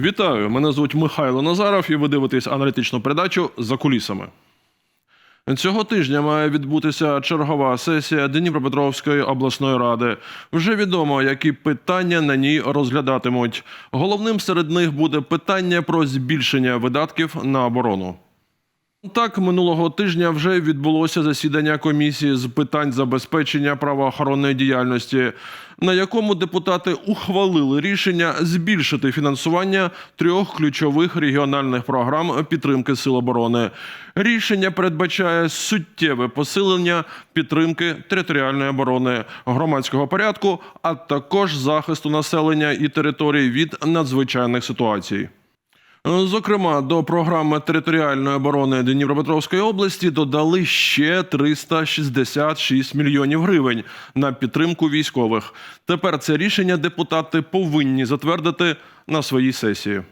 Вітаю! Мене звуть Михайло Назаров, і ви дивитесь аналітичну передачу за кулісами. Цього тижня має відбутися чергова сесія Дніпропетровської обласної ради. Вже відомо, які питання на ній розглядатимуть. Головним серед них буде питання про збільшення видатків на оборону. Так, минулого тижня вже відбулося засідання комісії з питань забезпечення правоохоронної діяльності, на якому депутати ухвалили рішення збільшити фінансування трьох ключових регіональних програм підтримки сил оборони. Рішення передбачає суттєве посилення підтримки територіальної оборони, громадського порядку, а також захисту населення і територій від надзвичайних ситуацій. Зокрема, до програми територіальної оборони Дніпропетровської області додали ще 366 мільйонів гривень на підтримку військових. Тепер це рішення депутати повинні затвердити на своїй сесії.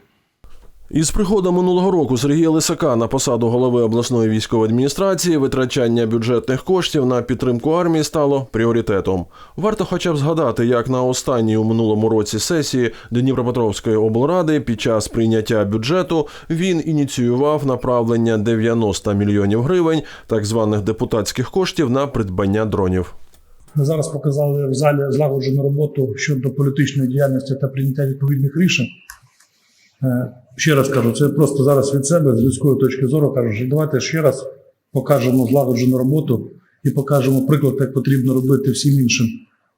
Із приходом минулого року Сергія Лисака на посаду голови обласної військової адміністрації витрачання бюджетних коштів на підтримку армії стало пріоритетом. Варто хоча б згадати, як на останній у минулому році сесії Дніпропетровської облради під час прийняття бюджету він ініціював направлення 90 мільйонів гривень так званих депутатських коштів на придбання дронів. Ми зараз показали в залі злагоджену роботу щодо політичної діяльності та прийняття відповідних рішень. Е, Ще раз кажу, це просто зараз від себе, з людської точки зору кажу, що давайте ще раз покажемо злагоджену роботу і покажемо приклад, як потрібно робити всім іншим,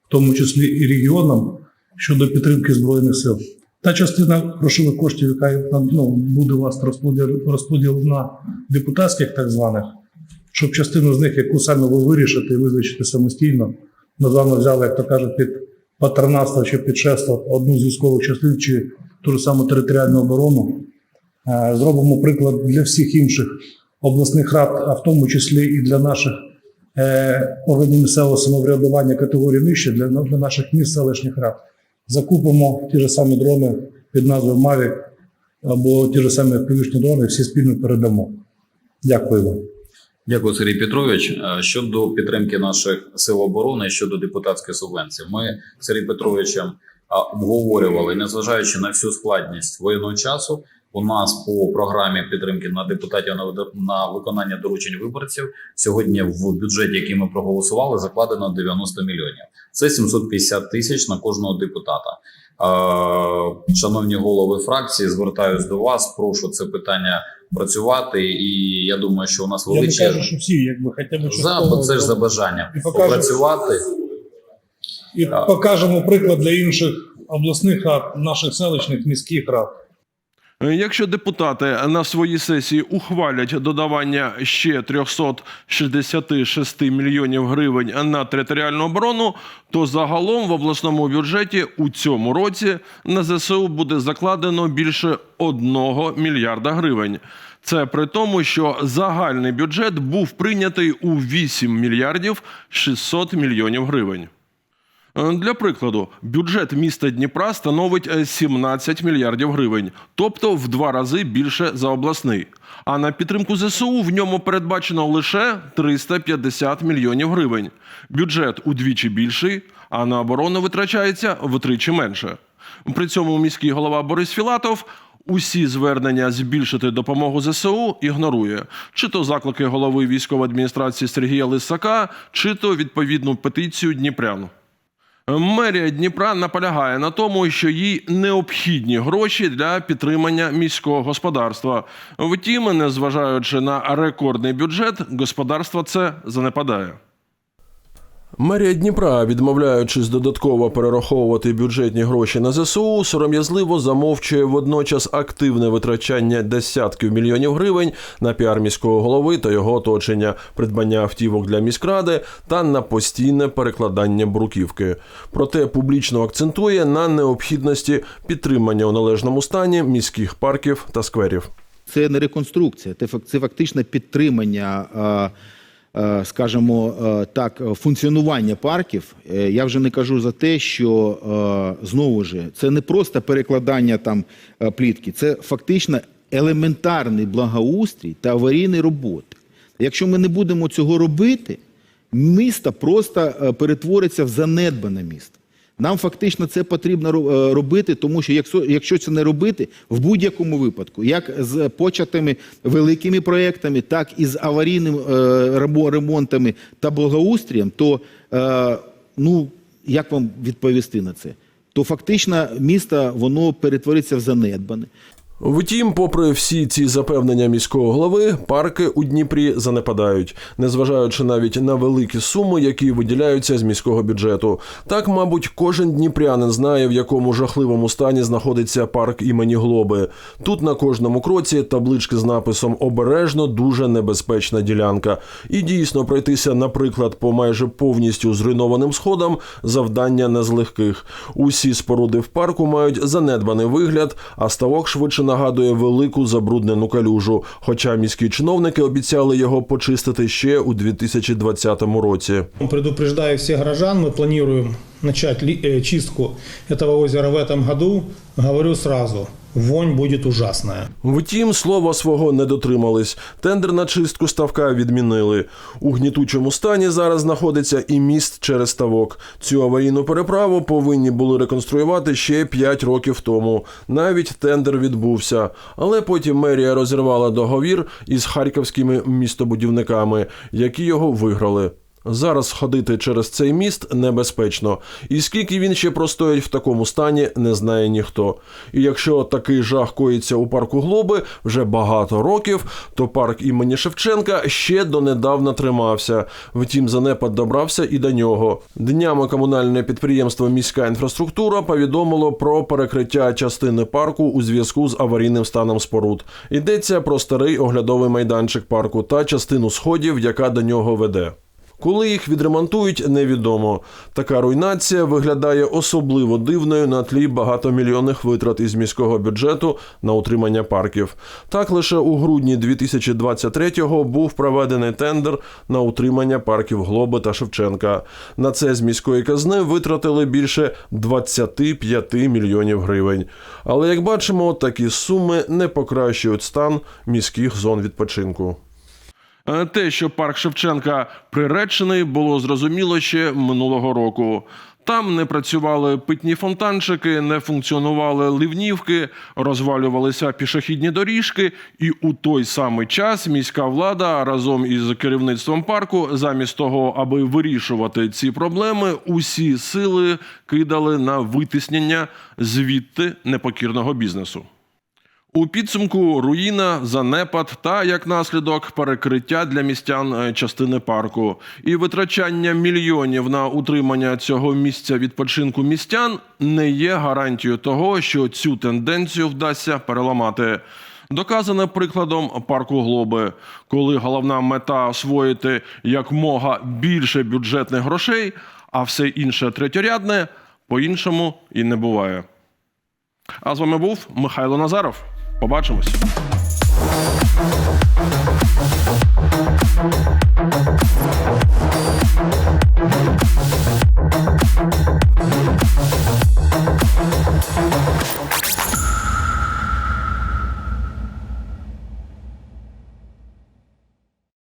в тому числі і регіонам, щодо підтримки Збройних сил. Та частина грошових коштів, яка ну, буде у вас розподіл, розподіл на депутатських так званих, щоб частину з них, яку саме ви вирішите і визначите самостійно, ми з вами взяли, як то кажуть, під патронатство чи під шефство одну з військових частин чи ту ж саму територіальну оборону. Е, Зробимо приклад для всіх інших обласних рад, а в тому числі і для наших е, органів місцевого самоврядування категорії нижче, для, наших міст селищних рад. Закупимо ті ж самі дрони під назвою Mavic або ті ж самі FPV-шні дрони, всі спільно передамо. Дякую вам. Дякую, Сергій Петрович. Е, Щодо підтримки наших сил оборони щодо депутатської субвенції, ми з Сергієм Петровичем обговорювали, незважаючи на всю складність воєнного часу. У нас по програмі підтримки на депутатів на виконання доручень виборців сьогодні в бюджеті, який ми проголосували, закладено 90 мільйонів. Це 750 тисяч на кожного депутата. Е, Шановні голови фракції, звертаюсь до вас. Прошу це питання працювати, і я думаю, що у нас Я не кажу, що всі, якби хоча б за, це ж за бажання попрацювати. І покажемо приклад для інших обласних рад, наших селищних міських рад. Е, Якщо депутати на своїй сесії ухвалять додавання ще 366 мільйонів гривень на територіальну оборону, то загалом в обласному бюджеті у цьому році на ЗСУ буде закладено більше 1 мільярда гривень. Це при тому, що загальний бюджет був прийнятий у 8 мільярдів 600 мільйонів гривень. Е, Для прикладу, бюджет міста Дніпра становить е, 17 мільярдів гривень, тобто в два рази більше за обласний. А на підтримку ЗСУ в ньому передбачено лише 350 мільйонів гривень. Бюджет удвічі більший, а на оборону витрачається втричі менше. При цьому міський голова Борис Філатов усі звернення збільшити допомогу ЗСУ ігнорує, чи то заклики голови військової адміністрації Сергія Лисака, чи то відповідну петицію Дніпрян. Мерія Дніпра наполягає на тому, що їй необхідні гроші для підтримання міського господарства. Втім, незважаючи на рекордний бюджет, господарство це занепадає. Мерія Дніпра, відмовляючись додатково перераховувати бюджетні гроші на ЗСУ, сором'язливо замовчує водночас активне витрачання десятків мільйонів гривень на піар міського голови та його оточення, придбання автівок для міськради та на постійне перекладання бруківки. Проте публічно акцентує на необхідності підтримання у належному стані міських парків та скверів. Це не реконструкція, це фак- це фактично підтримання, скажімо е, так, е, функціонування парків. Е, Я вже не кажу за те, що е, знову ж це не просто перекладання там е, плітки, це фактично елементарний благоустрій та аварійні роботи. Якщо ми не будемо цього робити, місто просто е, перетвориться в занедбане місто. Нам фактично це потрібно е, робити, тому що якщо, це не робити, в будь-якому випадку, як з початими великими проектами, так і з аварійними е, ремонтами та благоустрієм, то е, ну як вам відповісти на це? То фактично місто воно перетвориться в занедбане. Втім, попри всі ці запевнення міського голови, парки у Дніпрі занепадають, незважаючи навіть на великі суми, які виділяються з міського бюджету. Так, мабуть, кожен дніпрянин знає, в якому жахливому стані знаходиться парк імені Глоби. Тут на кожному кроці таблички з написом Обережно дуже небезпечна ділянка. І дійсно пройтися, наприклад, по майже повністю зруйнованим сходам завдання не з легких. Усі споруди в парку мають занедбаний вигляд, а ставок швидше нагадує велику забруднену калюжу. Хоча міські чиновники обіцяли його почистити ще у 2020 році. Предупреждаю всех горожан, мы планируем начать ли- э, чистку этого озера в этом году. Говорю сразу, вонь будет ужасная. Втім, слова свого не дотримались. Тендер на чистку ставка відмінили. У гнітучому стані зараз знаходиться і міст через ставок. Цю аварійну переправу повинні були реконструювати ще 5 років тому. Навіть тендер відбувся. Але потім мерія розірвала договір із харківськими містобудівниками, які його виграли. Зараз ходити через цей міст небезпечно, і скільки він ще простоїть в такому стані, не знає ніхто. І якщо такий жах коїться у парку Глоби вже багато років, то парк імені Шевченка ще донедавна тримався. Втім, занепад добрався і до нього. Днями комунальне підприємство Міська інфраструктура повідомило про перекриття частини парку у зв'язку з аварійним станом споруд. Йдеться про старий оглядовий майданчик парку та частину сходів, яка до нього веде. Коли їх відремонтують, невідомо. Така руйнація виглядає особливо дивною на тлі багатомільйонних витрат із міського бюджету на утримання парків. Так лише у грудні 2023-го був проведений тендер на утримання парків Глоби та Шевченка. На це з міської казни витратили більше 25 мільйонів гривень. Але як бачимо, такі суми не покращують стан міських зон відпочинку. Е, Те, що парк Шевченка приречений, було зрозуміло ще минулого року. Там не працювали питні фонтанчики, не функціонували ливнівки, розвалювалися пішохідні доріжки, і у той самий час міська влада разом із керівництвом парку, замість того, аби вирішувати ці проблеми, усі сили кидали на витиснення звідти непокірного бізнесу. У підсумку руїна, занепад та як наслідок перекриття для містян е, частини парку і витрачання мільйонів на утримання цього місця відпочинку містян не є гарантією того, що цю тенденцію вдасться переламати. Доказане прикладом парку Глоби, коли головна мета освоїти якмога більше бюджетних грошей, а все інше третьорядне по-іншому і не буває. А з вами був Михайло Назаров. Побачимось.